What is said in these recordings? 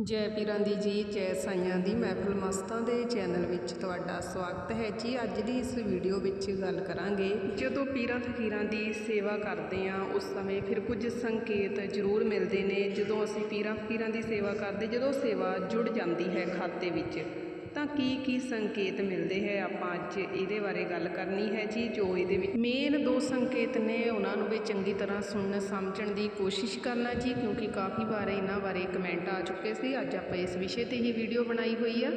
ਜੈ ਪੀਰਾਂ ਦੀ ਜੀ ਜੈ ਸਾਈਆਂ ਦੀ ਮਹਿਫਲ ਮਸਤਾਂ ਦੇ ਚੈਨਲ ਵਿੱਚ ਤੁਹਾਡਾ ਸਵਾਗਤ ਹੈ ਜੀ। ਅੱਜ ਦੀ ਇਸ ਵੀਡੀਓ ਵਿੱਚ ਗੱਲ ਕਰਾਂਗੇ, ਜਦੋਂ ਪੀਰਾਂ ਫਕੀਰਾਂ ਦੀ ਸੇਵਾ ਕਰਦੇ ਆ ਉਸ ਸਮੇਂ ਫਿਰ ਕੁਝ ਸੰਕੇਤ ਜ਼ਰੂਰ ਮਿਲਦੇ ਨੇ, ਜਦੋਂ ਅਸੀਂ ਪੀਰਾਂ ਫਕੀਰਾਂ ਦੀ ਸੇਵਾ ਕਰਦੇ, ਜਦੋਂ ਸੇਵਾ ਜੁੜ ਜਾਂਦੀ ਹੈ ਖਾਤੇ ਵਿੱਚ। ਤਾਂ ਕੀ ਕੀ ਸੰਕੇਤ ਮਿਲਦੇ ਹੈ? ਆਪਾਂ ਅੱਜ ਇਹਦੇ ਬਾਰੇ ਗੱਲ ਕਰਨੀ ਹੈ ਜੀ, ਜੋ ਇਹਦੇ ਵਿੱਚ ਮੇਨ ਦੋ ਸੰਕੇਤ ਨੇ, ਉਹਨਾਂ ਨੂੰ ਵੀ ਚੰਗੀ ਤਰ੍ਹਾਂ ਸੁਣਨ ਸਮਝਣ ਦੀ ਕੋਸ਼ਿਸ਼ ਕਰਨਾ ਜੀ, ਕਿਉਂਕਿ ਕਾਫੀ ਵਾਰ ਇਹਨਾਂ ਬਾਰੇ ਕਮੈਂਟ ਆ ਚੁੱਕੇ ਸੀ। ਅੱਜ ਆਪਾਂ ਇਸ ਵਿਸ਼ੇ ਤੇ ਹੀ ਵੀਡੀਓ ਬਣਾਈ ਹੋਈ ਆ।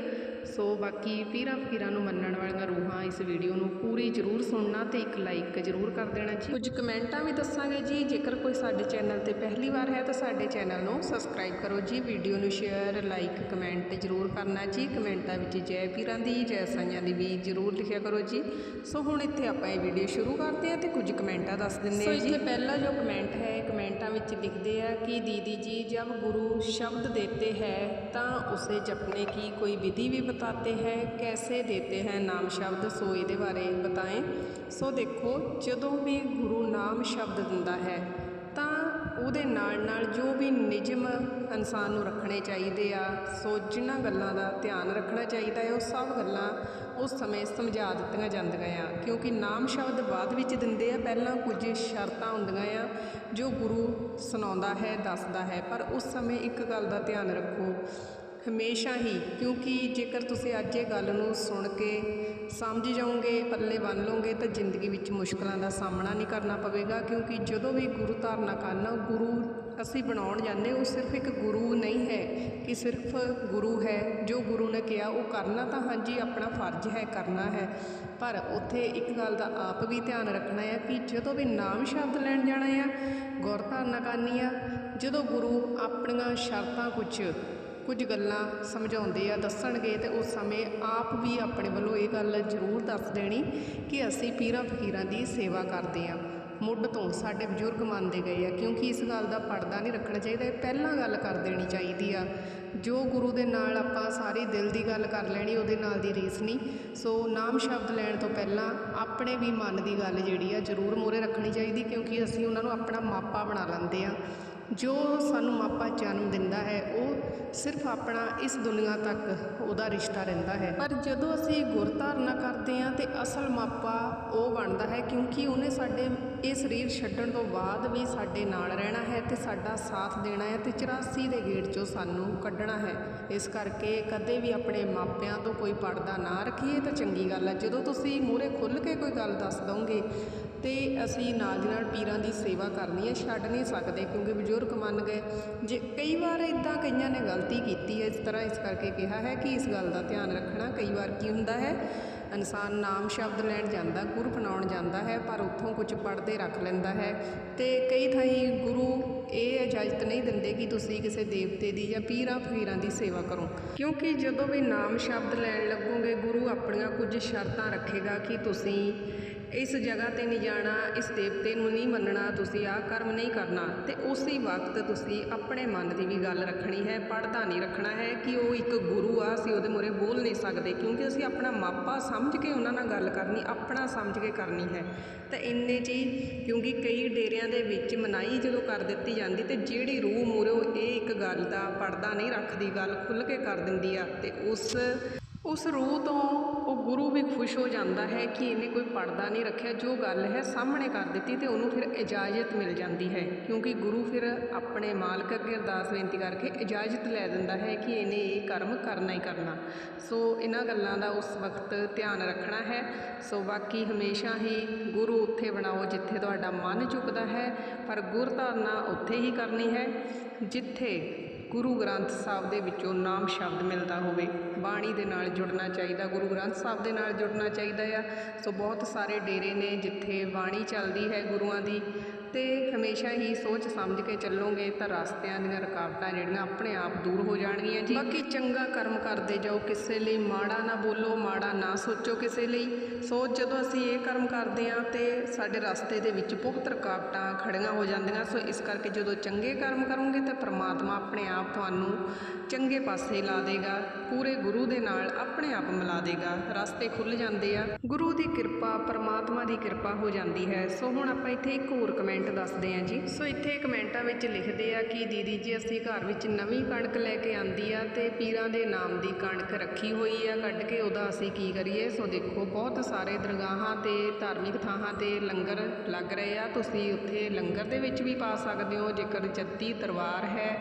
ਸੋ ਬਾਕੀ ਪੀਰਾਂ ਫਕੀਰਾਂ ਨੂੰ ਮੰਨਣ ਵਾਲੀਆਂ ਰੂਹਾਂ ਇਸ ਵੀਡੀਓ ਨੂੰ ਪੂਰੀ ਜ਼ਰੂਰ ਸੁਣਨਾ ਅਤੇ ਇੱਕ ਲਾਈਕ ਜ਼ਰੂਰ ਕਰ ਦੇਣਾ ਜੀ। ਕੁਝ ਕਮੈਂਟਾਂ ਵੀ ਦੱਸਾਂਗੇ ਜੀ। ਜੇਕਰ ਕੋਈ ਸਾਡੇ ਚੈਨਲ ਤੇ ਪਹਿਲੀ ਵਾਰ ਹੈ ਤਾਂ ਸਾਡੇ ਚੈਨਲ ਨੂੰ ਸਬਸਕ੍ਰਾਈਬ ਕਰੋ ਜੀ। ਵੀਡੀਓ ਨੂੰ ਸ਼ੇਅਰ ਲਾਈਕ ਕਮੈਂਟ ਜ਼ਰੂਰ ਕਰਨਾ ਜੀ। ਕਮੈਂਟਾਂ ਵਿੱਚ ਜੈ ਪੀਰਾਂ ਦੀ ਜੈ ਸਾਈਆਂ ਦੀ ਵੀ ਜ਼ਰੂਰ ਲਿਖਿਆ ਕਰੋ ਜੀ। ਸੋ ਹੁਣ ਇੱਥੇ ਆਪਾਂ ਇਹ ਵੀਡੀਓ ਸ਼ੁਰੂ ਕਰਦੇ ਹਾਂ ਅਤੇ ਕੁਝ ਕਮੈਂਟਾਂ ਦੱਸ ਦਿੰਦੇ ਹਾਂ ਜੀ। ਸੋ ਇੱਥੇ ਪਹਿਲਾ ਜੋ ਕਮੈਂਟ ਹੈ ਕਮੈਂਟਾਂ ਵਿੱਚ ਲਿਖਦੇ ਆ ਕਿ ਦੀਦੀ ਜੀ ਜਦ ਗੁਰੂ ਸ਼ਬਦ ਦੇਤੇ ਹੈ ਤਾਂ ਉਸੇ ਜਪਣੇ ਕੀ ਕੋਈ ਵਿਧੀ ਵੀ बताते हैं, कैसे देते हैं नाम शब्द ਸੋ ਇਹਦੇ ਬਾਰੇ ਬਤਾएं ਸੋ ਦੇਖੋ ਜਦੋਂ ਵੀ ਗੁਰੂ ਨਾਮ ਸ਼ਬਦ ਦਿੰਦਾ ਹੈ ਤਾਂ ਉਹਦੇ ਨਾਲ ਨਾਲ ਜੋ ਵੀ ਨਿਯਮ ਇਨਸਾਨ ਨੂੰ ਰੱਖਣੇ ਚਾਹੀਦੇ ਆ ਸੋ ਜਿਨ੍ਹਾਂ ਗੱਲਾਂ ਦਾ ਧਿਆਨ ਰੱਖਣਾ ਚਾਹੀਦਾ ਹੈ ਉਹ ਸਭ ਗੱਲਾਂ ਉਸ ਸਮੇਂ ਸਮਝਾ ਦਿੱਤੀਆਂ ਜਾਂਦੀਆਂ ਆ ਕਿਉਂਕਿ ਨਾਮ ਸ਼ਬਦ ਬਾਅਦ ਵਿੱਚ ਦਿੰਦੇ ਆ ਪਹਿਲਾਂ ਕੁਝ ਸ਼ਰਤਾਂ ਹੁੰਦੀਆਂ ਆ ਜੋ ਗੁਰੂ ਸੁਣਾਉਂਦਾ ਹੈ ਦੱਸਦਾ ਹੈ ਪਰ ਉਸ ਸਮੇਂ ਇੱਕ ਗੱਲ ਦਾ ਧਿਆਨ ਰੱਖੋ ਹਮੇਸ਼ਾ ਹੀ, ਕਿਉਂਕਿ ਜੇਕਰ ਤੁਸੀਂ ਅੱਜ ਇਹ ਗੱਲ ਨੂੰ ਸੁਣ ਕੇ ਸਮਝ ਜਾਓਗੇ, ਪੱਲੇ ਬੰਨ ਲਓਗੇ, ਤਾਂ ਜ਼ਿੰਦਗੀ ਵਿੱਚ ਮੁਸ਼ਕਲਾਂ ਦਾ ਸਾਹਮਣਾ ਨਹੀਂ ਕਰਨਾ ਪਵੇਗਾ, ਕਿਉਂਕਿ ਜਦੋਂ ਵੀ ਗੁਰੂ ਧਾਰਨਾ ਕਰਨਾ ਗੁਰੂ ਅਸੀਂ ਬਣਾਉਣ ਜਾਂਦੇ ਉਹ ਸਿਰਫ ਇੱਕ ਗੁਰੂ ਨਹੀਂ ਹੈ, ਕਿ ਸਿਰਫ ਗੁਰੂ ਹੈ, ਜੋ ਗੁਰੂ ਨੇ ਕਿਹਾ, ਉਹ ਕਰਨਾ ਤਾਂ ਹਾਂਜੀ, ਆਪਣਾ ਫਰਜ਼ ਹੈ, ਕਰਨਾ ਹੈ, ਪਰ ਉੱਥੇ ਇੱਕ ਗੱਲ ਦਾ ਆਪ ਵੀ ਧਿਆਨ ਰੱਖਣਾ ਹੈ, ਕਿ ਜਦੋਂ ਵੀ ਨਾਮ ਸ਼ਬਦ ਲੈਣ ਜਾਣਾ ਆ, ਗੁਰ ਧਾਰਨਾ ਕਰਨੀ ਆ, ਜਦੋਂ ਗੁਰੂ ਆਪਣੀਆਂ ਸ਼ਰਤਾਂ ਕੁਝ ਕੁਝ ਗੱਲਾਂ ਸਮਝਾਉਂਦੇ ਆ, ਦੱਸਣਗੇ ਤੇ ਉਸ ਸਮੇਂ ਆਪ ਵੀ ਆਪਣੇ ਵੱਲੋਂ ਇਹ ਗੱਲ ਜ਼ਰੂਰ ਦੱਸ ਦੇਣੀ ਕਿ ਅਸੀਂ ਪੀਰਾਂ ਫਕੀਰਾਂ ਦੀ ਸੇਵਾ ਕਰਦੇ ਆ। ਮੁੱਢ ਤੋਂ ਸਾਡੇ ਬਜ਼ੁਰਗ ਮੰਨਦੇ ਗਏ ਆ, ਕਿਉਂਕਿ ਇਸ ਗੱਲ ਦਾ ਪਰਦਾ ਨਹੀਂ ਰੱਖਣਾ ਚਾਹੀਦਾ, ਇਹ ਪਹਿਲਾਂ ਗੱਲ ਕਰ ਦੇਣੀ ਚਾਹੀਦੀ ਆ। ਜੋ ਗੁਰੂ ਦੇ ਨਾਲ ਆਪਾਂ ਸਾਰੀ ਦਿਲ ਦੀ ਗੱਲ ਕਰ ਲੈਣੀ, ਉਹਦੇ ਨਾਲ ਦੀ ਰੀਸ ਨਹੀਂ। ਸੋ ਨਾਮ ਸ਼ਬਦ ਲੈਣ ਤੋਂ ਪਹਿਲਾਂ ਆਪਣੇ ਵੀ ਮਨ ਦੀ ਗੱਲ ਜਿਹੜੀ ਆ, ਜ਼ਰੂਰ ਮੂਹਰੇ ਰੱਖਣੀ ਚਾਹੀਦੀ, ਕਿਉਂਕਿ ਅਸੀਂ ਉਹਨਾਂ ਨੂੰ ਆਪਣਾ ਮਾਪਾ ਬਣਾ ਲੈਂਦੇ ਆ। ਜੋ ਸਾਨੂੰ ਮਾਪਾ ਜਨਮ ਦਿੰਦਾ ਹੈ ਸਿਰਫ ਆਪਣਾ ਇਸ ਦੁਨੀਆ ਤੱਕ ਉਹਦਾ ਰਿਸ਼ਤਾ ਰਹਿੰਦਾ ਹੈ। ਪਰ ਜਦੋਂ ਅਸੀਂ ਗੁਰ ਧਾਰਨਾ ਕਰਦੇ ਹਾਂ ਤੇ ਅਸਲ ਮਾਪਾ ਉਹ ਬਣਦਾ ਹੈ ਕਿਉਂਕਿ ਉਹਨੇ ਸਾਡੇ ਇਹ ਸਰੀਰ ਛੱਡਣ ਤੋਂ ਬਾਅਦ ਵੀ ਸਾਡੇ ਨਾਲ ਰਹਿਣਾ ਹੈ ਤੇ ਸਾਡਾ ਸਾਥ ਦੇਣਾ ਹੈ ਤੇ 84 ਦੇ ਗੇੜ 'ਚੋਂ ਸਾਨੂੰ ਕੱਢਣਾ ਹੈ। ਇਸ ਕਰਕੇ ਕਦੇ ਵੀ ਆਪਣੇ ਮਾਪਿਆਂ ਤੋਂ ਕੋਈ ਪਰਦਾ ਨਾ ਰੱਖੀਏ ਤਾਂ ਚੰਗੀ ਗੱਲ ਹੈ। ਜਦੋਂ ਤੁਸੀਂ ਮੂਹਰੇ ਖੁੱਲ੍ਹ ਕੇ ਕੋਈ ਗੱਲ ਦੱਸ ਦੋਗੇ ਤੇ ਅਸੀਂ ਨਾਲ ਦੀ ਨਾਲ ਪੀਰਾਂ ਦੀ ਸੇਵਾ ਕਰਨੀ ਹੈ, ਛੱਡ ਨਹੀਂ ਸਕਦੇ ਕਿਉਂਕਿ ਬਜ਼ੁਰਗ ਮੰਨ ਗਏ। ਜੇ ਕਈ ਵਾਰ ਇਦਾਂ ਕਈਆਂ ਨੇ ਗਲਤੀ ਕੀਤੀ ਹੈ, ਇਸ ਤਰ੍ਹਾਂ ਇਸ ਕਰਕੇ ਕਿਹਾ ਹੈ ਕਿ ਇਸ ਗੱਲ ਦਾ ਧਿਆਨ ਰੱਖਣਾ ਕਈ ਵਾਰ ਕੀ ਹੁੰਦਾ ਹੈ, ਇਨਸਾਨ ਨਾਮ ਸ਼ਬਦ ਲੈਣ ਜਾਂਦਾ, ਗੁਰੂ ਬਣਾਉਣ ਜਾਂਦਾ ਹੈ, ਪਰ ਉੱਥੋਂ ਕੁਝ ਪੜਦੇ ਰੱਖ ਲੈਂਦਾ ਹੈ। ਤੇ ਕਈ ਥਾਈਂ ਗੁਰੂ ਇਹ ਇਜਾਜ਼ਤ ਨਹੀਂ ਦਿੰਦੇ ਕਿ ਤੁਸੀਂ ਕਿਸੇ ਦੇਵਤੇ ਦੀ ਜਾਂ ਪੀਰਾਂ ਫਕੀਰਾਂ ਦੀ ਸੇਵਾ ਕਰੋ। ਕਿਉਂਕਿ ਜਦੋਂ ਵੀ ਨਾਮ ਸ਼ਬਦ ਲੈਣ ਲੱਗੋਗੇ, ਗੁਰੂ ਆਪਣੀਆਂ ਕੁਝ ਸ਼ਰਤਾਂ ਰੱਖੇਗਾ ਕਿ ਤੁਸੀਂ ਇਸ ਜਗ੍ਹਾ ਤੇ ਨਹੀਂ ਜਾਣਾ, ਇਸ ਦੇਵਤੇ ਨੂੰ ਨਹੀਂ ਮੰਨਣਾ, ਤੁਸੀਂ ਆਹ ਕਰਮ ਨਹੀਂ ਕਰਨਾ। ਤੇ ਉਸੇ ਵਕਤ ਤੁਸੀਂ ਆਪਣੇ ਮਨ ਦੀ ਵੀ ਗੱਲ ਰੱਖਣੀ ਹੈ ਪੜਦਾ ਨਹੀਂ ਰੱਖਣਾ ਹੈ ਕਿ ਉਹ ਇੱਕ ਗੁਰੂ ਆ, ਅਸੀਂ ਉਹਦੇ ਮੂਹਰੇ ਬੋਲ ਨਹੀਂ ਸਕਦੇ, ਕਿਉਂਕਿ ਅਸੀਂ ਆਪਣਾ ਮਾਪਾ ਸਮਝ ਕੇ ਉਹਨਾਂ ਨਾਲ ਗੱਲ ਕਰਨੀ, ਆਪਣਾ ਸਮਝ ਕੇ ਕਰਨੀ ਹੈ। ਤਾਂ ਇੰਨੇ ਜੀ ਕਿਉਂਕਿ ਕਈ ਡੇਰਿਆਂ ਦੇ ਵਿੱਚ ਮਨਾਈ ਜਦੋਂ ਕਰ ਦਿੱਤੀ ਜਾਂਦੀ, ਤੇ ਜਿਹੜੀ ਰੂਹ ਮੂਹਰੋਂ ਇਹ ਇੱਕ ਗੱਲ ਦਾ ਪੜਦਾ ਨਹੀਂ ਰੱਖਦੀ, ਗੱਲ ਖੁੱਲ੍ਹ ਕੇ ਕਰ ਦਿੰਦੀ ਆ, ਤੇ ਉਸ ਉਸ ਰੂਹ ਤੋਂ ਗੁਰੂ ਵੀ ਖੁਸ਼ ਹੋ ਜਾਂਦਾ ਹੈ ਕਿ ਇਹਨੇ ਕੋਈ ਪਰਦਾ ਨਹੀਂ ਰੱਖਿਆ। ਜੋ ਗੱਲ ਹੈ ਸਾਹਮਣੇ ਕਰ ਦਿੱਤੀ ਤੇ ਉਹਨੂੰ ਫਿਰ ਇਜਾਜ਼ਤ ਮਿਲ ਜਾਂਦੀ ਹੈ। ਕਿਉਂਕਿ ਗੁਰੂ ਫਿਰ ਆਪਣੇ ਮਾਲਕ ਅੱਗੇ ਅਰਦਾਸ ਬੇਨਤੀ ਕਰਕੇ ਇਜਾਜ਼ਤ ਲੈ ਦਿੰਦਾ ਹੈ ਕਿ ਇਹਨੇ ਇਹ ਕਰਮ ਕਰਨਾ ਹੀ ਕਰਨਾ। ਸੋ ਇਹਨਾਂ ਗੱਲਾਂ ਦਾ ਉਸ ਵਕਤ ਧਿਆਨ ਰੱਖਣਾ ਹੈ। ਸੋ ਬਾਕੀ ਹਮੇਸ਼ਾ ਹੀ ਗੁਰੂ ਉੱਥੇ ਬਣਾਓ ਜਿੱਥੇ ਤੁਹਾਡਾ ਮਨ ਝੁਕਦਾ ਹੈ, ਪਰ ਗੁਰ ਧਾਰਨਾ ਉੱਥੇ ਹੀ ਕਰਨੀ ਹੈ, ਜਿੱਥੇ ਗੁਰੂ ਗ੍ਰੰਥ ਸਾਹਿਬ ਦੇ ਵਿੱਚੋਂ ਨਾਮ ਸ਼ਬਦ ਮਿਲਦਾ ਹੋਵੇ। ਬਾਣੀ ਦੇ ਨਾਲ ਜੁੜਨਾ ਚਾਹੀਦਾ, ਗੁਰੂ ਗ੍ਰੰਥ ਸਾਹਿਬ ਦੇ ਨਾਲ ਜੁੜਨਾ ਚਾਹੀਦਾ ਆ। ਸੋ ਬਹੁਤ ਸਾਰੇ ਡੇਰੇ ਨੇ ਜਿੱਥੇ ਬਾਣੀ ਚੱਲਦੀ ਹੈ ਗੁਰੂਆਂ ਦੀ। ਤੇ ਹਮੇਸ਼ਾ ਹੀ ਸੋਚ ਸਮਝ ਕੇ ਚੱਲੋਗੇ ਤਾਂ ਰਸਤਿਆਂ ਦੀਆਂ ਰੁਕਾਵਟਾਂ ਜਿਹੜੀਆਂ ਆਪਣੇ ਆਪ ਦੂਰ ਹੋ ਜਾਣਗੀਆਂ ਜੀ। ਬਾਕੀ ਚੰਗਾ ਕਰਮ ਕਰਦੇ ਜਾਓ ਕਿਸੇ ਲਈ, ਮਾੜਾ ਨਾ ਬੋਲੋ, ਮਾੜਾ ਨਾ ਸੋਚੋ ਕਿਸੇ ਲਈ। ਸੋ ਜਦੋਂ ਅਸੀਂ ਇਹ ਕਰਮ ਕਰਦੇ ਹਾਂ ਤੇ ਸਾਡੇ ਰਸਤੇ ਦੇ ਵਿੱਚ ਬਹੁਤ ਰੁਕਾਵਟਾਂ ਖੜੀਆਂ ਹੋ ਜਾਂਦੀਆਂ। ਸੋ ਇਸ ਕਰਕੇ ਜਦੋਂ ਚੰਗੇ ਕਰਮ ਕਰੋਗੇ ਤਾਂ ਪ੍ਰਮਾਤਮਾ ਆਪਣੇ ਆਪ ਤੁਹਾਨੂੰ ਚੰਗੇ ਪਾਸੇ ਲਾ ਦੇਗਾ। ਪੂਰੇ ਗੁਰੂ ਦੇ ਨਾਲ ਆਪਣੇ ਆਪ ਮਿਲਾ ਦੇਗਾ। ਰਸਤੇ ਖੁੱਲ ਜਾਂਦੇ ਆ। ਗੁਰੂ ਦੀ ਕਿਰਪਾ, ਪਰਮਾਤਮਾ ਦੀ ਕਿਰਪਾ ਹੋ ਜਾਂਦੀ ਹੈ। ਸੋ ਹੁਣ ਆਪਾਂ ਇੱਥੇ ਇੱਕ ਹੋਰ ਕਮੈਂਟ ਦੱਸਦੇ ਹਾਂ ਜੀ। ਸੋ ਇੱਥੇ ਕਮੈਂਟਾਂ ਵਿੱਚ ਲਿਖਦੇ ਆ ਕਿ ਦੀਦੀ ਜੀ, ਅਸੀਂ ਘਰ ਵਿੱਚ ਨਵੀਂ ਕਣਕ ਲੈ ਕੇ ਆਂਦੀ ਆ ਤੇ ਪੀਰਾਂ ਦੇ ਨਾਮ ਦੀ ਕਣਕ ਰੱਖੀ ਹੋਈ ਆ। ਕੱਢ ਕੇ ਉਹਦਾ ਅਸੀਂ ਕੀ ਕਰੀਏ? ਸੋ ਦੇਖੋ, ਬਹੁਤ ਸਾਰੇ ਦਰਗਾਹਾਂ ਤੇ ਧਾਰਮਿਕ ਥਾਵਾਂ ਤੇ ਲੰਗਰ ਲੱਗ ਰਹੇ ਆ। ਤੁਸੀਂ ਉੱਥੇ ਲੰਗਰ ਦੇ ਵਿੱਚ ਵੀ ਪਾ ਸਕਦੇ ਹੋ। ਜੇਕਰ ਜੱਦੀ ਦਰਬਾਰ ਹੈ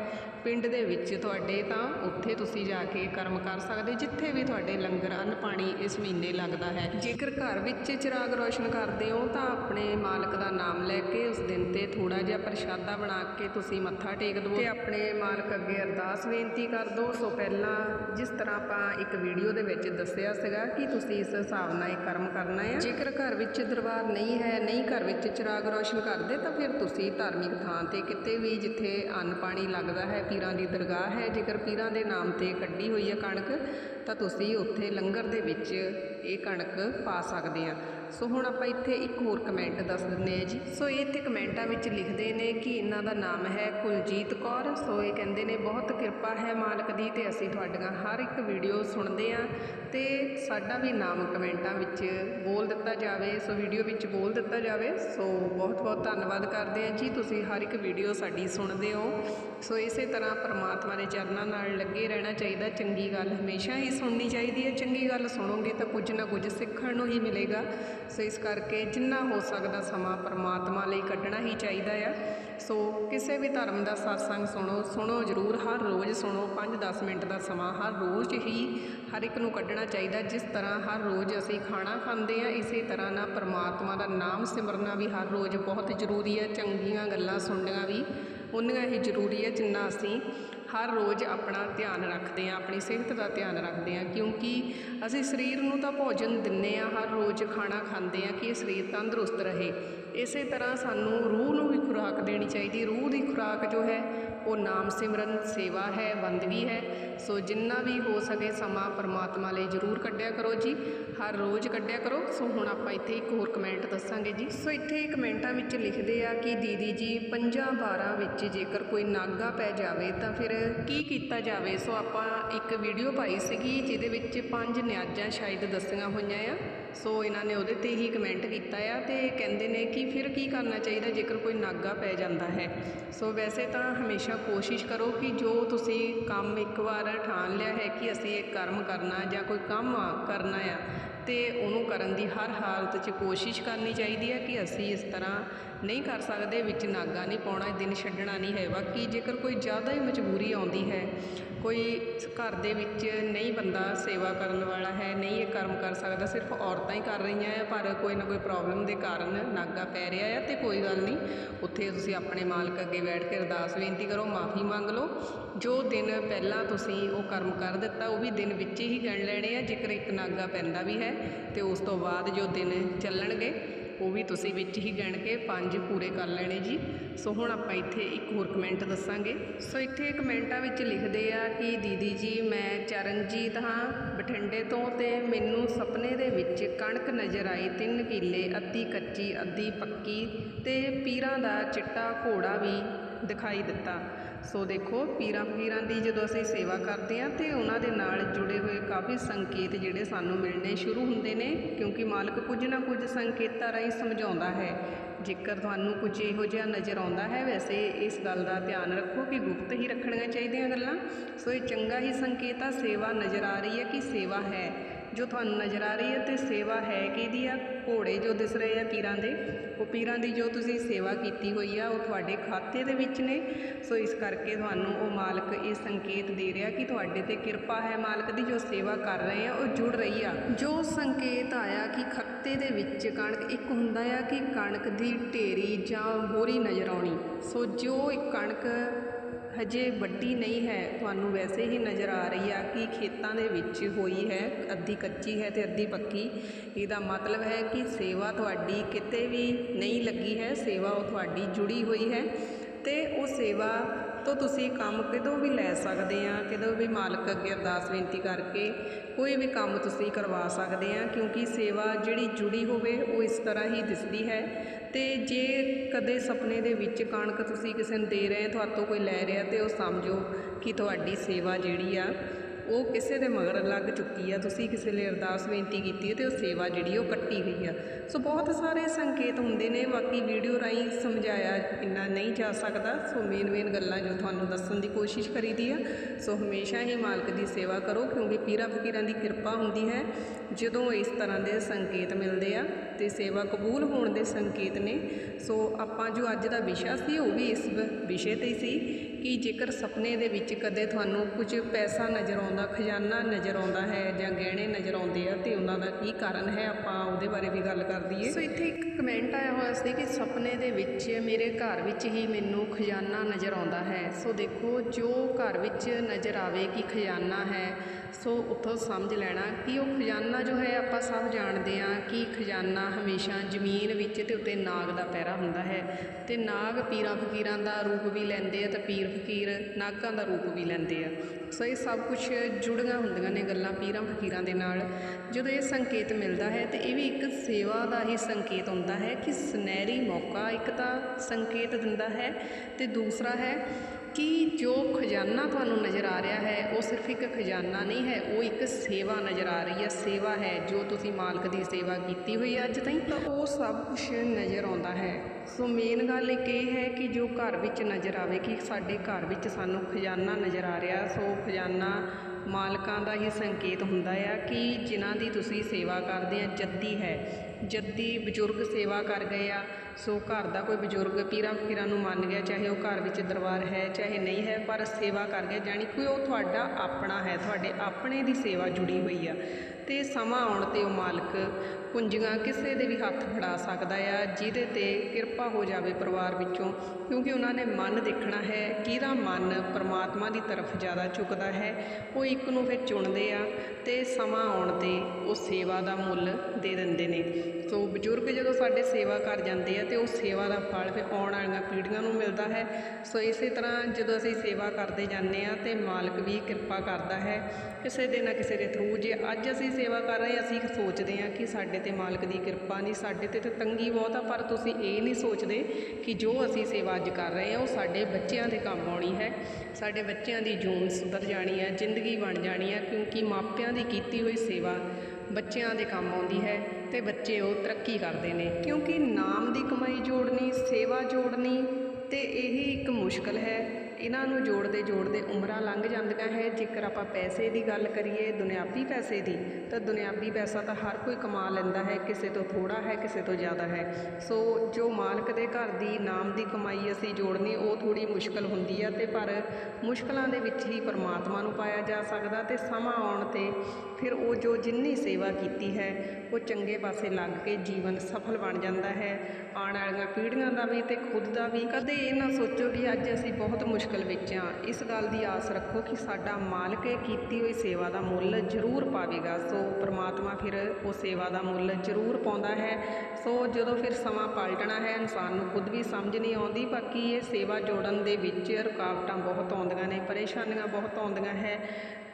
ਪਿੰਡ ਦੇ ਵਿੱਚ ਤੁਹਾਡੇ, ਤਾਂ ਉੱਥੇ ਤੁਸੀਂ ਜਾ ਕੇ ਕਰਮ ਕਰ ਸਕਦੇ ਜਿੱਥੇ ਵੀ ਤੁਹਾਡੇ ਲੰਗਰ ਅੰਨ ਪਾਣੀ ਇਸ ਮਹੀਨੇ ਲੱਗਦਾ ਹੈ। ਜੇਕਰ ਘਰ ਵਿੱਚ ਚਿਰਾਗ ਰੋਸ਼ਨ ਕਰਦੇ ਹੋ ਤਾਂ ਆਪਣੇ ਮਾਲਕ ਦਾ ਨਾਮ ਲੈ ਕੇ ਉਸ ਦਿਨ ਤੇ ਥੋੜਾ ਜਿਹਾ ਪ੍ਰਸ਼ਾਦਾ ਬਣਾ ਕੇ ਤੁਸੀਂ ਮੱਥਾ ਟੇਕ ਦਿਓ। ਤੇ ਆਪਣੇ ਮਾਲਕ ਅੱਗੇ ਅਰਦਾਸ ਬੇਨਤੀ ਕਰ ਦਿਓ। ਸੋ ਪਹਿਲਾਂ ਜਿਸ ਤਰ੍ਹਾਂ ਆਪਾਂ ਇੱਕ ਵੀਡੀਓ ਦੇ ਵਿੱਚ ਦੱਸਿਆ ਸੀਗਾ ਕਿ ਤੁਸੀਂ ਇਸ ਹਿਸਾਬ ਨਾਲ ਇਹ ਕਰਮ ਕਰਨਾ ਹੈ। ਜੇਕਰ ਘਰ ਵਿੱਚ ਦਰਬਾਰ ਨਹੀਂ ਹੈ, ਨਹੀਂ ਘਰ ਵਿੱਚ ਚਿਰਾਗ ਰੋਸ਼ਨ ਕਰਦੇ, ਤਾਂ ਫਿਰ ਤੁਸੀਂ ਧਾਰਮਿਕ ਥਾਂ ਤੇ ਕਿਤੇ ਵੀ ਜਿੱਥੇ ਅੰਨ ਪਾਣੀ ਲੱਗਦਾ ਹੈ, ਪੀਰਾਂ ਦੀ ਦਰਗਾਹ ਹੈ, ਜੇਕਰ ਪੀਰਾਂ ਦੇ ਨਾਮ ਤੇ ਕੱਢੀ ਹੋਈ ਹੈ ਕਣਕ, ਤਾਂ ਤੁਸੀਂ ਉੱਥੇ ਲੰਗਰ ਦੇ ਵਿੱਚ ਇਹ ਕਣਕ ਪਾ ਸਕਦੇ ਹਾਂ। ਸੋ ਹੁਣ ਆਪਾਂ ਇੱਥੇ ਇੱਕ ਹੋਰ ਕਮੈਂਟ ਦੱਸ ਦਿੰਦੇ ਆ ਜੀ। ਸੋ ਇਹ ਇੱਥੇ ਕਮੈਂਟਾਂ ਵਿੱਚ ਲਿਖਦੇ ਨੇ ਕਿ ਇਹਨਾਂ ਦਾ ਨਾਮ ਹੈ ਕੁਲਜੀਤ ਕੌਰ। ਸੋ ਇਹ ਕਹਿੰਦੇ ਨੇ, ਬਹੁਤ ਕਿਰਪਾ ਹੈ ਮਾਲਕ ਦੀ ਤੇ ਅਸੀਂ ਤੁਹਾਡੀਆਂ ਹਰ ਇੱਕ ਵੀਡੀਓ ਸੁਣਦੇ ਆ ਤੇ ਸਾਡਾ ਵੀ ਨਾਮ ਕਮੈਂਟਾਂ ਵਿੱਚ ਬੋਲ ਦਿੱਤਾ ਜਾਵੇ। ਸੋ ਵੀਡੀਓ ਵਿੱਚ ਬੋਲ ਦਿੱਤਾ ਜਾਵੇ। ਸੋ ਬਹੁਤ ਬਹੁਤ ਧੰਨਵਾਦ ਕਰਦੇ ਆ ਜੀ। ਤੁਸੀਂ ਹਰ ਇੱਕ ਵੀਡੀਓ ਸਾਡੀ ਸੁਣਦੇ ਹੋ। ਸੋ ਇਸੇ ਤਰ੍ਹਾਂ ਪਰਮਾਤਮਾ ਦੇ ਚਰਨਾਂ ਨਾਲ ਲੱਗੇ ਰਹਿਣਾ ਚਾਹੀਦਾ। ਚੰਗੀ ਗੱਲ ਹਮੇਸ਼ਾ ਹੀ ਸੁਣਨੀ ਚਾਹੀਦੀ ਹੈ। ਚੰਗੀ ਗੱਲ ਸੁਣੋਗੇ ਤਾਂ ਕੁਝ ਨਾ ਕੁਝ ਸਿੱਖਣ ਨੂੰ ਹੀ ਮਿਲੇਗਾ। ਸੋ ਇਸ ਕਰਕੇ ਜਿੰਨਾ ਹੋ ਸਕਦਾ ਸਮਾਂ ਪਰਮਾਤਮਾ ਲਈ ਕੱਢਣਾ ਹੀ ਚਾਹੀਦਾ ਆ। ਸੋ ਕਿਸੇ ਵੀ ਧਰਮ ਦਾ satsang ਸੁਣੋ ਸੁਣੋ ਜ਼ਰੂਰ, ਹਰ ਰੋਜ਼ ਸੁਣੋ 5-10 ਮਿੰਟ ਦਾ ਸਮਾਂ ਹਰ ਰੋਜ਼ ਹੀ ਹਰ ਇੱਕ ਨੂੰ ਕੱਢਣਾ ਚਾਹੀਦਾ। ਜਿਸ ਤਰ੍ਹਾਂ ਹਰ ਰੋਜ਼ ਅਸੀਂ ਖਾਣਾ ਖਾਂਦੇ ਆ ਇਸੇ ਤਰ੍ਹਾਂ ਨਾਲ ਪਰਮਾਤਮਾ ਦਾ ਨਾਮ ਸਿਮਰਨਾ ਵੀ ਹਰ ਰੋਜ਼ ਬਹੁਤ ਜ਼ਰੂਰੀ ਹੈ। ਚੰਗੀਆਂ ਗੱਲਾਂ ਸੁਣਨੀਆਂ ਵੀ ਉਨੀਆਂ ਹੀ ਜ਼ਰੂਰੀ ਹੈ ਜਿੰਨਾ ਅਸੀਂ ਹਰ ਰੋਜ਼ ਆਪਣਾ ਧਿਆਨ ਰੱਖਦੇ ਹਾਂ, ਆਪਣੀ ਸਿਹਤ ਦਾ ਧਿਆਨ ਰੱਖਦੇ ਹਾਂ, ਕਿਉਂਕਿ ਅਸੀਂ ਸਰੀਰ ਨੂੰ ਤਾਂ ਭੋਜਨ ਦਿੰਨੇ ਆ ਹਰ ਰੋਜ਼ ਖਾਣਾ ਖਾਂਦੇ ਆ ਕਿ ਇਹ ਸਰੀਰ ਤੰਦਰੁਸਤ ਰਹੇ। ਇਸੇ ਤਰ੍ਹਾਂ ਸਾਨੂੰ ਰੂਹ ਨੂੰ ਵੀ ਖੁਰਾਕ ਦੇਣੀ ਚਾਹੀਦੀ, ਰੂਹ ਦੀ ਖੁਰਾਕ ਜੋ ਹੈ, ਉਹ ਨਾਮ ਸਿਮਰਨ ਸੇਵਾ ਹੈ ਬੰਦਗੀ ਹੈ। ਸੋ ਜਿੰਨਾ ਵੀ ਹੋ ਸਕੇ ਸਮਾਂ ਪਰਮਾਤਮਾ ਲਈ ਜ਼ਰੂਰ ਕੱਢਿਆ ਕਰੋ ਜੀ, ਹਰ ਰੋਜ਼ ਕੱਢਿਆ ਕਰੋ। ਸੋ ਹੁਣ ਆਪਾਂ ਇੱਥੇ ਇੱਕ ਹੋਰ ਕਮੈਂਟ ਦੱਸਾਂਗੇ ਜੀ। ਸੋ ਇੱਥੇ ਕਮੈਂਟਾਂ ਵਿੱਚ ਲਿਖਦੇ ਆ ਕਿ ਦੀਦੀ ਜੀ, ਪੰਜਾਂ ਬਾਰਾਂ ਵਿੱਚ ਜੇਕਰ ਕੋਈ ਨਾਗਾ ਪੈ ਜਾਵੇ ਤਾਂ ਫਿਰ ਕੀ ਕੀਤਾ ਜਾਵੇ? ਸੋ ਆਪਾਂ ਇੱਕ ਵੀਡੀਓ ਪਾਈ ਸੀਗੀ, ਜਿਹਦੇ ਵਿੱਚ ਪੰਜ ਨਿਆਜ਼ਾਂ ਸ਼ਾਇਦ ਦੱਸੀਆਂ ਹੋਈਆਂ ਆ। ਸੋ ਇਹਨਾਂ ਨੇ ਉਹਦੇ ਤੇ ਹੀ ਕਮੈਂਟ ਕੀਤਾ ਆ ਤੇ ਕਹਿੰਦੇ ਨੇ ਕਿ ਫਿਰ ਕੀ ਕਰਨਾ ਚਾਹੀਦਾ ਜੇਕਰ ਕੋਈ ਨਾਗਾ ਪੈ ਜਾਂਦਾ ਹੈ? ਸੋ ਵੈਸੇ ਤਾਂ ਹਮੇਸ਼ਾ ਕੋਸ਼ਿਸ਼ ਕਰੋ ਕਿ ਜੋ ਤੁਸੀਂ ਕੰਮ ਇੱਕ ਵਾਰ ਠਾਣ ਲਿਆ ਹੈ ਕਿ ਅਸੀਂ ਇਹ ਕਰਮ ਕਰਨਾ ਜਾਂ ਕੋਈ ਕੰਮ ਆ ਕਰਨਾ ਆ ਅਤੇ ਉਹਨੂੰ ਕਰਨ ਦੀ ਹਰ ਹਾਲਤ 'ਚ ਕੋਸ਼ਿਸ਼ ਕਰਨੀ ਚਾਹੀਦੀ ਹੈ ਕਿ ਅਸੀਂ ਇਸ ਤਰ੍ਹਾਂ ਨਹੀਂ ਕਰ ਸਕਦੇ, ਵਿੱਚ ਨਾਗਾ ਨਹੀਂ ਪਾਉਣਾ, ਦਿਨ ਛੱਡਣਾ ਨਹੀਂ ਹੈ। ਬਾਕੀ ਜੇਕਰ ਕੋਈ ਜ਼ਿਆਦਾ ਹੀ ਮਜਬੂਰੀ ਆਉਂਦੀ ਹੈ, ਕੋਈ ਘਰ ਦੇ ਵਿੱਚ ਨਹੀਂ ਬੰਦਾ ਸੇਵਾ ਕਰਨ ਵਾਲਾ ਹੈ, ਨਹੀਂ ਇਹ ਕਰਮ ਕਰ ਸਕਦਾ, ਸਿਰਫ ਔਰਤਾਂ ਹੀ ਕਰ ਰਹੀਆਂ ਆ, ਪਰ ਕੋਈ ਨਾ ਕੋਈ ਪ੍ਰੋਬਲਮ ਦੇ ਕਾਰਨ ਨਾਗਾ ਪੈ ਰਿਹਾ ਆ ਤੇ ਕੋਈ ਗੱਲ ਨਹੀਂ, ਉੱਥੇ ਤੁਸੀਂ ਆਪਣੇ ਮਾਲਕ ਅੱਗੇ ਬੈਠ ਕੇ ਅਰਦਾਸ ਬੇਨਤੀ ਕਰੋ, ਮਾਫੀ ਮੰਗ ਲਓ। ਜੋ ਦਿਨ ਪਹਿਲਾਂ ਤੁਸੀਂ ਉਹ ਕਰਮ ਕਰ ਦਿੱਤਾ, ਉਹ ਵੀ ਦਿਨ ਵਿੱਚ ਹੀ ਗਿਣ ਲੈਣੇ ਆ, ਜੇਕਰ ਇੱਕ ਨਾਗਾ ਪੈਂਦਾ ਵੀ ਹੈ ਤੇ ਉਸ ਤੋਂ ਬਾਅਦ ਜੋ ਦਿਨ ਚੱਲਣਗੇ, ਉਹ ਵੀ ਤੁਸੀਂ ਵਿੱਚ ਹੀ ਗਿਣ ਕੇ ਪੰਜ ਪੂਰੇ ਕਰ ਲੈਣੇ ਜੀ। ਸੋ ਹੁਣ ਆਪਾਂ ਇੱਥੇ ਇੱਕ ਹੋਰ ਕਮੈਂਟ ਦੱਸਾਂਗੇ। ਸੋ ਇੱਥੇ ਕਮੈਂਟਾਂ ਵਿੱਚ ਲਿਖਦੇ ਆ ਕਿ ਦੀਦੀ ਜੀ, ਮੈਂ ਚਰਨਜੀਤ ਹਾਂ, ਬਠਿੰਡੇ ਤੋਂ ਤੇ ਮੈਨੂੰ ਸੁਪਨੇ ਦੇ ਵਿੱਚ ਕਣਕ ਨਜ਼ਰ ਆਈ, ਤਿੰਨ ਕਿੱਲੇ, ਅੱਧੀ ਕੱਚੀ, ਅੱਧੀ ਪੱਕੀ ਤੇ ਪੀਰਾਂ ਦਾ ਚਿੱਟਾ ਘੋੜਾ ਵੀ ਦਿਖਾਈ ਦਿੱਤਾ। ਸੋ ਦੇਖੋ ਪੀਰਾਂ ਫਕੀਰਾਂ ਦੀ ਜਦੋਂ ਅਸੀਂ ਸੇਵਾ ਕਰਦੇ ਹਾਂ ਤੇ ਉਹਨਾਂ ਦੇ ਨਾਲ ਜੁੜੇ ਹੋਏ ਕਾਫੀ ਸੰਕੇਤ ਜਿਹੜੇ ਸਾਨੂੰ ਮਿਲਣੇ ਸ਼ੁਰੂ ਹੁੰਦੇ ਨੇ, ਕਿਉਂਕਿ ਮਾਲਕ ਕੁਝ ਨਾ ਕੁਝ ਸੰਕੇਤਾਂ ਰਾਹੀਂ ਸਮਝਾਉਂਦਾ ਹੈ। ਜੇਕਰ ਤੁਹਾਨੂੰ ਕੁਝ ਇਹੋ ਜਿਹਾ ਨਜ਼ਰ ਆਉਂਦਾ ਹੈ, ਵੈਸੇ ਇਸ ਗੱਲ ਦਾ ਧਿਆਨ ਰੱਖੋ ਕਿ ਗੁਪਤ ਹੀ ਰੱਖਣੀਆਂ ਚਾਹੀਦੀਆਂ ਗੱਲਾਂ। ਸੋ ਇਹ ਚੰਗਾ ਹੀ ਸੰਕੇਤ ਆ, ਸੇਵਾ ਨਜ਼ਰ ਆ ਰਹੀ ਹੈ ਕਿ ਸੇਵਾ ਹੈ। ਜੋ ਤੁਹਾਨੂੰ ਨਜ਼ਰ ਆ ਰਹੀ ਹੈ ਤੇ ਸੇਵਾ ਹੈ ਕਿਹਦੀ ਆ? ਘੋੜੇ ਜੋ ਦਿਸ ਰਹੇ ਆ ਪੀਰਾਂ ਦੇ। ਉਹ ਪੀਰਾਂ ਦੀ ਜੋ ਤੁਸੀਂ ਸੇਵਾ ਕੀਤੀ ਹੋਈ ਆ, ਉਹ ਤੁਹਾਡੇ ਖਾਤੇ ਦੇ ਵਿੱਚ ਨੇ। ਸੋ ਇਸ ਕਰਕੇ ਤੁਹਾਨੂੰ ਉਹ ਮਾਲਕ ਇਹ ਸੰਕੇਤ ਦੇ ਰਿਹਾ ਕਿ ਤੁਹਾਡੇ ਤੇ ਕਿਰਪਾ ਹੈ। ਮਾਲਕ ਦੀ ਜੋ ਸੇਵਾ ਕਰ ਰਹੇ ਆ, ਉਹ ਜੁੜ ਰਹੀ ਆ। ਜੋ ਸੰਕੇਤ ਆਇਆ ਕਿ ਖੱਤੇ ਦੇ ਵਿੱਚ ਕਣਕ, ਇੱਕ ਹੁੰਦਾ ਆ ਕਿ ਕਣਕ ਦੀ ਢੇਰੀ ਜਾਂ ਬੋਰੀ ਨਜ਼ਰ ਆਉਣੀ। ਸੋ ਜੋ ਇੱਕ ਕਣਕ ਹਜੇ ਵੱਡੀ ਨਹੀਂ ਹੈ। ਤੁਹਾਨੂੰ ਵੈਸੇ ਹੀ ਨਜ਼ਰ ਆ ਰਹੀ ਆ ਕਿ ਖੇਤਾਂ ਦੇ ਵਿੱਚ ਹੋਈ ਹੈ ਅੱਧੀ ਕੱਚੀ ਹੈ ਤੇ ਅੱਧੀ ਪੱਕੀ। ਇਹਦਾ ਮਤਲਬ ਹੈ ਕਿ ਸੇਵਾ ਤੁਹਾਡੀ ਕਿਤੇ ਵੀ ਨਹੀਂ ਲੱਗੀ ਹੈ। ਸੇਵਾ ਉਹ ਤੁਹਾਡੀ ਜੁੜੀ ਹੋਈ ਹੈ ਤੇ ਉਹ ਸੇਵਾ ਤੋਂ ਤੁਸੀਂ ਕੰਮ ਕਿਦੋਂ ਵੀ ਲੈ ਸਕਦੇ ਆ ਕਿਦੋਂ ਵੀ ਮਾਲਕ ਅੱਗੇ ਅਰਦਾਸ ਬੇਨਤੀ ਕਰਕੇ ਕੋਈ ਵੀ ਕੰਮ ਤੁਸੀਂ ਕਰਵਾ ਸਕਦੇ ਆ, ਕਿਉਂਕਿ ਸੇਵਾ ਜਿਹੜੀ ਜੁੜੀ ਹੋਵੇ ਉਹ ਇਸ ਤਰ੍ਹਾਂ ਹੀ ਦਿਸਦੀ ਹੈ। ਤੇ ਜੇ ਕਦੇ ਸੁਪਨੇ ਦੇ ਵਿੱਚ ਕਣਕ ਤੁਸੀਂ ਕਿਸੇ ਨੂੰ ਦੇ ਰਹੇ ਤੁਹਾਤੋਂ ਕੋਈ ਲੈ ਰਿਹਾ ਤੇ ਉਹ ਸਮਝੋ ਕਿ ਤੁਹਾਡੀ ਸੇਵਾ ਜਿਹੜੀ ਆ ਉਹ ਕਿਸੇ ਦੇ ਮਗਰ ਲੱਗ ਚੁੱਕੀ ਆ, ਤੁਸੀਂ ਕਿਸੇ ਲਈ ਅਰਦਾਸ ਬੇਨਤੀ ਕੀਤੀ ਹੈ ਤੇ ਉਹ ਸੇਵਾ ਜਿਹੜੀ ਉਹ ਕੱਟੀ ਗਈ ਆ। ਸੋ ਬਹੁਤ ਸਾਰੇ ਸੰਕੇਤ ਹੁੰਦੇ ਨੇ, ਬਾਕੀ ਵੀਡੀਓ ਰਾਹੀਂ ਸਮਝਾਇਆ ਇੰਨਾ ਨਹੀਂ ਜਾ ਸਕਦਾ। ਸੋ ਮੇਨ ਮੇਨ ਗੱਲਾਂ ਜੋ ਤੁਹਾਨੂੰ ਦੱਸਣ ਦੀ ਕੋਸ਼ਿਸ਼ ਕਰੀਦੀ ਆ। ਸੋ ਹਮੇਸ਼ਾ ਹੀ ਮਾਲਕ ਦੀ ਸੇਵਾ ਕਰੋ, ਕਿਉਂਕਿ ਪੀਰਾਂ ਫਕੀਰਾਂ ਦੀ ਕਿਰਪਾ ਹੁੰਦੀ ਹੈ। ਜਦੋਂ ਇਸ ਤਰ੍ਹਾਂ ਦੇ ਸੰਕੇਤ ਮਿਲਦੇ ਆ ਤੇ ਸੇਵਾ ਕਬੂਲ ਹੋਣ ਦੇ ਸੰਕੇਤ ਨੇ, ਸੋ ਆਪਾਂ ਜੋ ਅੱਜ ਦਾ ਵਿਸ਼ਾ ਸੀ, ਉਹ ਵੀ ਇਸ ਵਿਸ਼ੇ ਤੇ ਸੀ ਕਿ ਜੇਕਰ ਸੁਪਨੇ ਦੇ ਵਿੱਚ ਕਦੇ ਤੁਹਾਨੂੰ ਕੁਝ ਪੈਸਾ ਨਜ਼ਰ ਆਉਂਦਾ ਖਜ਼ਾਨਾ ਨਜ਼ਰ ਆਉਂਦਾ ਹੈ ਜਾਂ ਗਹਿਣੇ ਨਜ਼ਰ ਆਉਂਦੇ ਆ ਤੇ ਉਹਨਾਂ ਦਾ ਕੀ ਕਾਰਨ ਹੈ? ਆਪਾਂ ਉਹਦੇ ਬਾਰੇ ਵੀ ਗੱਲ ਕਰ ਦਈਏ ਸੋ ਇੱਥੇ ਇੱਕ ਕਮੈਂਟ ਆਇਆ ਹੋਇਆ ਸੀ ਕਿ ਸੁਪਨੇ ਦੇ ਵਿੱਚ ਮੇਰੇ ਘਰ ਵਿੱਚ ਹੀ ਮੈਨੂੰ ਖਜ਼ਾਨਾ ਨਜ਼ਰ ਆਉਂਦਾ ਹੈ। ਸੋ ਦੇਖੋ, ਜੋ ਘਰ ਵਿੱਚ ਨਜ਼ਰ ਆਵੇ ਕਿ ਖਜ਼ਾਨਾ ਹੈ ਸੋ ਉੱਥੋਂ ਸਮਝ ਲੈਣਾ ਕਿ ਉਹ ਖਜ਼ਾਨਾ ਜੋ ਹੈ ਆਪਾਂ ਸਭ ਜਾਣਦੇ ਹਾਂ ਕਿ ਖਜ਼ਾਨਾ ਹਮੇਸ਼ਾ ਜ਼ਮੀਨ ਵਿੱਚ ਤੇ ਉੱਤੇ ਨਾਗ ਦਾ ਪਹਿਰਾ ਹੁੰਦਾ ਹੈ ਤੇ ਨਾਗ ਪੀਰਾਂ ਫਕੀਰਾਂ ਦਾ ਰੂਪ ਵੀ ਲੈਂਦੇ ਆ ਤੇ ਪੀਰ ਫਕੀਰ ਨਾਗਾਂ ਦਾ ਰੂਪ ਵੀ ਲੈਂਦੇ ਆ। ਸੋ ਇਹ ਸਭ ਕੁਝ ਜੁੜੀਆਂ ਹੁੰਦੀਆਂ ਨੇ ਗੱਲਾਂ ਪੀਰਾਂ ਫਕੀਰਾਂ ਦੇ ਨਾਲ। ਜਦੋਂ ਇਹ ਸੰਕੇਤ ਮਿਲਦਾ ਹੈ ਤੇ ਇਹ ਵੀ ਇੱਕ ਸੇਵਾ ਦਾ ਹੀ ਸੰਕੇਤ ਹੁੰਦਾ ਹੈ ਕਿ ਸੁਨਹਿਰੀ ਮੌਕਾ ਇੱਕ ਤਾਂ ਸੰਕੇਤ ਦਿੰਦਾ ਹੈ ਤੇ ਦੂਸਰਾ ਹੈ ਕਿ ਜੋ ਖਜ਼ਾਨਾ ਤੁਹਾਨੂੰ ਨਜ਼ਰ ਆ ਰਿਹਾ ਹੈ, ਉਹ ਸਿਰਫ ਇੱਕ ਖਜ਼ਾਨਾ ਨਹੀਂ ਹੈ, ਉਹ ਇੱਕ ਸੇਵਾ ਨਜ਼ਰ ਆ ਰਹੀ ਹੈ। ਸੇਵਾ ਹੈ ਜੋ ਤੁਸੀਂ ਮਾਲਕ ਦੀ ਸੇਵਾ ਕੀਤੀ ਹੋਈ ਅੱਜ ਤਾਈਂ ਤਾਂ ਉਹ ਸਭ ਕੁਝ ਨਜ਼ਰ ਆਉਂਦਾ ਹੈ। ਸੋ ਮੇਨ ਗੱਲ ਇੱਕ ਇਹ ਹੈ ਕਿ ਜੋ ਘਰ ਵਿੱਚ ਨਜ਼ਰ ਆਵੇ ਕਿ ਸਾਡੇ ਘਰ ਵਿੱਚ ਸਾਨੂੰ ਖਜ਼ਾਨਾ ਨਜ਼ਰ ਆ ਰਿਹਾ। ਸੋ ਖਜ਼ਾਨਾ ਮਾਲਕਾਂ ਦਾ ਹੀ ਸੰਕੇਤ ਹੁੰਦਾ ਆ ਕਿ ਜਿਨ੍ਹਾਂ ਦੀ ਤੁਸੀਂ ਸੇਵਾ ਕਰਦੇ ਆ, ਜੱਦੀ ਹੈ। ਜੱਦੀ ਬਜ਼ੁਰਗ ਸੇਵਾ ਕਰ ਗਏ ਆ। ਸੋ ਘਰ ਦਾ ਕੋਈ ਬਜ਼ੁਰਗ ਪੀਰਾਂ ਫਕੀਰਾਂ ਨੂੰ ਮੰਨ ਗਿਆ, ਚਾਹੇ ਉਹ ਘਰ ਵਿੱਚ ਦਰਬਾਰ ਹੈ, ਚਾਹੇ ਨਹੀਂ ਹੈ, ਪਰ ਸੇਵਾ ਕਰ ਗਿਆ, ਜਾਣੀ ਕਿ ਉਹ ਤੁਹਾਡਾ ਆਪਣਾ ਹੈ, ਤੁਹਾਡੇ ਆਪਣੇ ਦੀ ਸੇਵਾ ਜੁੜੀ ਹੋਈ ਆ। ਤੇ ਸਮਾਂ ਆਉਣ ਤੇ ਉਹ ਮਾਲਕ ਕੁੰਜੀਆਂ ਕਿਸੇ ਦੇ ਵੀ ਹੱਥ ਫੜਾ ਸਕਦਾ ਆ, ਜਿਹਦੇ ਤੇ ਕਿਰਪਾ ਹੋ ਜਾਵੇ ਪਰਿਵਾਰ ਵਿੱਚੋਂ, ਕਿਉਂਕਿ ਉਹਨਾਂ ਨੇ ਮਨ ਦੇਖਣਾ ਹੈ, ਕਿਹਦਾ ਮਨ ਪਰਮਾਤਮਾ ਦੀ ਤਰਫ ਜ਼ਿਆਦਾ ਝੁਕਦਾ ਹੈ, ਉਹ ਇੱਕ ਨੂੰ ਫਿਰ ਚੁਣਦੇ ਆ ਤੇ ਸਮਾਂ ਆਉਣ ਤੇ ਉਹ ਸੇਵਾ ਦਾ ਮੁੱਲ ਦੇ ਦਿੰਦੇ ਨੇ। ਸੋ ਬਜ਼ੁਰਗ ਜਦੋਂ ਸਾਡੇ ਸੇਵਾ ਕਰ ਜਾਂਦੇ ਆ ਅਤੇ ਉਹ ਸੇਵਾ ਦਾ ਫਲ ਫਿਰ ਆਉਣ ਵਾਲੀਆਂ ਪੀੜ੍ਹੀਆਂ ਨੂੰ ਮਿਲਦਾ ਹੈ। ਸੋ ਇਸੇ ਤਰ੍ਹਾਂ ਜਦੋਂ ਅਸੀਂ ਸੇਵਾ ਕਰਦੇ ਜਾਂਦੇ ਹਾਂ ਤੇ ਮਾਲਕ ਵੀ ਕਿਰਪਾ ਕਰਦਾ ਹੈ, ਕਿਸੇ ਦੇ ਨਾ ਕਿਸੇ ਦੇ ਥਰੂ ਜੇ ਅੱਜ ਅਸੀਂ ਸੇਵਾ ਕਰ ਰਹੇ ਅਸੀਂ ਸੋਚਦੇ ਹਾਂ ਕਿ ਸਾਡੇ ਤੇ ਮਾਲਕ ਦੀ ਕਿਰਪਾ ਨਹੀਂ, ਸਾਡੇ ਤੇ ਤਾਂ ਤੰਗੀ ਬਹੁਤ ਆ, ਪਰ ਤੁਸੀਂ ਇਹ ਨਹੀਂ ਸੋਚਦੇ ਕਿ ਜੋ ਅਸੀਂ ਸੇਵਾ ਅੱਜ ਕਰ ਰਹੇ ਹਾਂ, ਉਹ ਸਾਡੇ ਬੱਚਿਆਂ ਦੇ ਕੰਮ ਆਉਣੀ ਹੈ। ਸਾਡੇ ਬੱਚਿਆਂ ਦੀ ਜੂਨ ਸੁਧਰ ਜਾਣੀ ਹੈ, ਜ਼ਿੰਦਗੀ ਬਣ ਜਾਣੀ ਹੈ, ਕਿਉਂਕਿ ਮਾਪਿਆਂ ਦੀ ਕੀਤੀ ਹੋਈ ਸੇਵਾ ਬੱਚਿਆਂ ਦੇ ਕੰਮ ਆਉਂਦੀ ਹੈ। ਤੇ ਬੱਚੇ ਉਹ ਤਰੱਕੀ ਕਰਦੇ ਨੇ। ਕਿਉਂਕਿ ਨਾਮ ਦੀ ਕਮਾਈ ਜੋੜਨੀ, ਸੇਵਾ ਜੋੜਨੀ ਤੇ ਇਹੀ ਇੱਕ ਮੁਸ਼ਕਲ ਹੈ। ਇਹਨਾਂ ਨੂੰ ਜੋੜਦੇ ਜੋੜਦੇ ਉਮਰਾਂ ਲੰਘ ਜਾਂਦੀਆਂ ਹੈ। ਜੇਕਰ ਆਪਾਂ ਪੈਸੇ ਦੀ ਗੱਲ ਕਰੀਏ, ਦੁਨਿਆਵੀ ਪੈਸੇ ਦੀ, ਤਾਂ ਦੁਨਿਆਵੀ ਪੈਸਾ ਤਾਂ ਹਰ ਕੋਈ ਕਮਾ ਲੈਂਦਾ ਹੈ। ਕਿਸੇ ਤੋਂ ਥੋੜਾ ਹੈ, ਕਿਸੇ ਤੋਂ ਜ਼ਿਆਦਾ ਹੈ। ਸੋ ਜੋ ਮਾਲਕ ਦੇ ਘਰ ਦੀ ਨਾਮ ਦੀ ਕਮਾਈ ਅਸੀਂ ਜੋੜਨੀ, ਉਹ ਥੋੜੀ ਮੁਸ਼ਕਲ ਹੁੰਦੀ ਆ ਤੇ ਪਰ ਮੁਸ਼ਕਲਾਂ ਦੇ ਵਿੱਚ ਹੀ ਪਰਮਾਤਮਾ ਨੂੰ ਪਾਇਆ ਜਾ ਸਕਦਾ ਤੇ ਸਮਾਂ ਆਉਣ ਤੇ ਫਿਰ ਉਹ ਜੋ ਜਿੰਨੀ ਸੇਵਾ ਕੀਤੀ ਹੈ, ਉਹ ਚੰਗੇ ਪਾਸੇ ਲੱਗ ਕੇ ਜੀਵਨ ਸਫਲ ਬਣ ਜਾਂਦਾ ਹੈ। ਆਉਣ ਵਾਲੀਆਂ ਪੀੜ੍ਹੀਆਂ ਦਾ ਵੀ ਤੇ ਖੁਦ ਦਾ ਵੀ ਕਦੇ ਇਹ ਨਾ ਸੋਚੋ ਵੀ ਅੱਜ ਅਸੀਂ ਬਹੁਤ ਮੁਸ਼ਕਲ ਵਿੱਚ ਹਾਂ ਇਸ ਗੱਲ ਦੀ ਆਸ ਰੱਖੋ ਕਿ ਸਾਡਾ ਮਾਲਕ ਇਹ ਕੀਤੀ ਹੋਈ ਸੇਵਾ ਦਾ ਮੁੱਲ ਜ਼ਰੂਰ ਪਾਵੇਗਾ। ਸੋ ਪ੍ਰਮਾਤਮਾ ਫਿਰ ਉਹ ਸੇਵਾ ਦਾ ਮੁੱਲ ਜ਼ਰੂਰ ਪਾਉਂਦਾ ਹੈ। ਸੋ ਜਦੋਂ ਫਿਰ ਸਮਾਂ ਪਲਟਣਾ ਹੈ, ਇਨਸਾਨ ਨੂੰ ਖੁਦ ਵੀ ਸਮਝ ਨਹੀਂ ਆਉਂਦੀ। ਬਾਕੀ ਇਹ ਸੇਵਾ ਜੋੜਨ ਦੇ ਵਿੱਚ ਰੁਕਾਵਟਾਂ ਬਹੁਤ ਆਉਂਦੀਆਂ ਨੇ, ਪਰੇਸ਼ਾਨੀਆਂ ਬਹੁਤ ਆਉਂਦੀਆਂ ਹੈ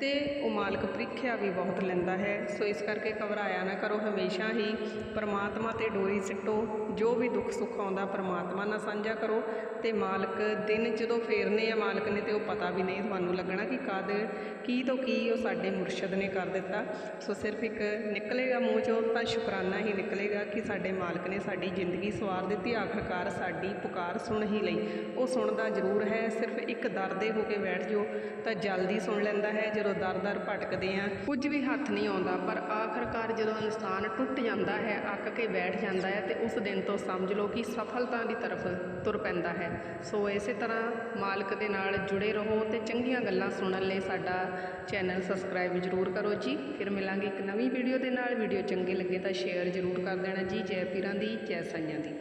ਤੇ ਉਹ ਮਾਲਕ ਪ੍ਰੀਖਿਆ ਵੀ ਬਹੁਤ ਲੈਂਦਾ ਹੈ। ਸੋ ਇਸ ਕਰਕੇ ਘਬਰਾਇਆ ਨਾ ਕਰੋ, ਹਮੇਸ਼ਾ ਹੀ ਪਰਮਾਤਮਾ ਤੇ ਡੋਰੀ ਸਿੱਟੋ। ਜੋ ਵੀ ਦੁੱਖ ਸੁੱਖ ਆਉਂਦਾ, ਪਰਮਾਤਮਾ ਨਾਲ ਸਾਂਝਾ ਕਰੋ ਤੇ ਮਾਲਕ ਦਿਨ ਜਦੋਂ ਫੇਰਨੇ ਆ ਮਾਲਕ ਨੇ ਤੇ ਉਹ ਪਤਾ ਵੀ ਨਹੀਂ ਤੁਹਾਨੂੰ ਲੱਗਣਾ ਕਿ ਕਦ, ਕੀ ਤੋਂ ਕੀ ਉਹ ਸਾਡੇ ਮੁਰਸ਼ਦ ਨੇ ਕਰ ਦਿੱਤਾ। ਸੋ ਸਿਰਫ ਇੱਕ ਨਿਕਲੇਗਾ ਮੂੰਹ ਚੋਂ ਤਾਂ ਸ਼ੁਕਰਾਨਾ ਹੀ ਨਿਕਲੇਗਾ ਕਿ ਸਾਡੇ ਮਾਲਕ ਨੇ ਸਾਡੀ ਜ਼ਿੰਦਗੀ ਸਵਾਰ ਦਿੱਤੀ, ਆਖਰਕਾਰ ਸਾਡੀ ਪੁਕਾਰ ਸੁਣ ਹੀ ਲਈ। ਉਹ ਸੁਣਦਾ ਜ਼ਰੂਰ ਹੈ, ਸਿਰਫ ਇੱਕ ਦਰਦੇ ਹੋ ਕੇ ਬੈਠ ਜਾਓ, ਤਾਂ ਜਲਦੀ ਸੁਣ ਲੈਂਦਾ ਹੈ, ਜਦੋਂ ਦਰ-ਦਰ ਭਟਕਦੇ ਆ। ਕੁਝ ਵੀ ਹੱਥ ਨਹੀਂ ਆਉਂਦਾ, ਪਰ ਆਖਰਕਾਰ ਜਦੋਂ ਇਨਸਾਨ ਟੁੱਟ ਜਾਂਦਾ ਹੈ, ਅੱਕ ਕੇ ਬੈਠ ਜਾਂਦਾ ਹੈ, ਤੇ ਉਸ ਦਿਨ ਤੋਂ ਸਮਝ ਲਓ ਕਿ ਸਫਲਤਾ ਦੀ ਤਰਫ ਤੁਰ ਪੈਂਦਾ ਹੈ। ਸੋ ਇਸੇ ਤਰ੍ਹਾਂ ਮਾਲਕ ਦੇ ਨਾਲ ਜੁੜੇ ਰਹੋ ਤੇ ਚੰਗੀਆਂ ਗੱਲਾਂ ਸੁਣਨ ਲਈ ਸਾਡਾ ਚੈਨਲ ਸਬਸਕ੍ਰਾਈਬ ਜ਼ਰੂਰ ਕਰੋ ਜੀ। ਫਿਰ ਮਿਲਾਂਗੇ ਇੱਕ ਨਵੀਂ ਵੀਡੀਓ ਦੇ ਨਾਲ। ਵੀਡੀਓ ਚੰਗੀ ਲੱਗੇ ਤਾਂ ਸ਼ੇਅਰ ਜ਼ਰੂਰ ਕਰ ਦੇਣਾ ਜੀ। ਜੈ ਪੀਰਾਂ ਦੀ, ਜੈ ਸਾਈਆਂ ਦੀ।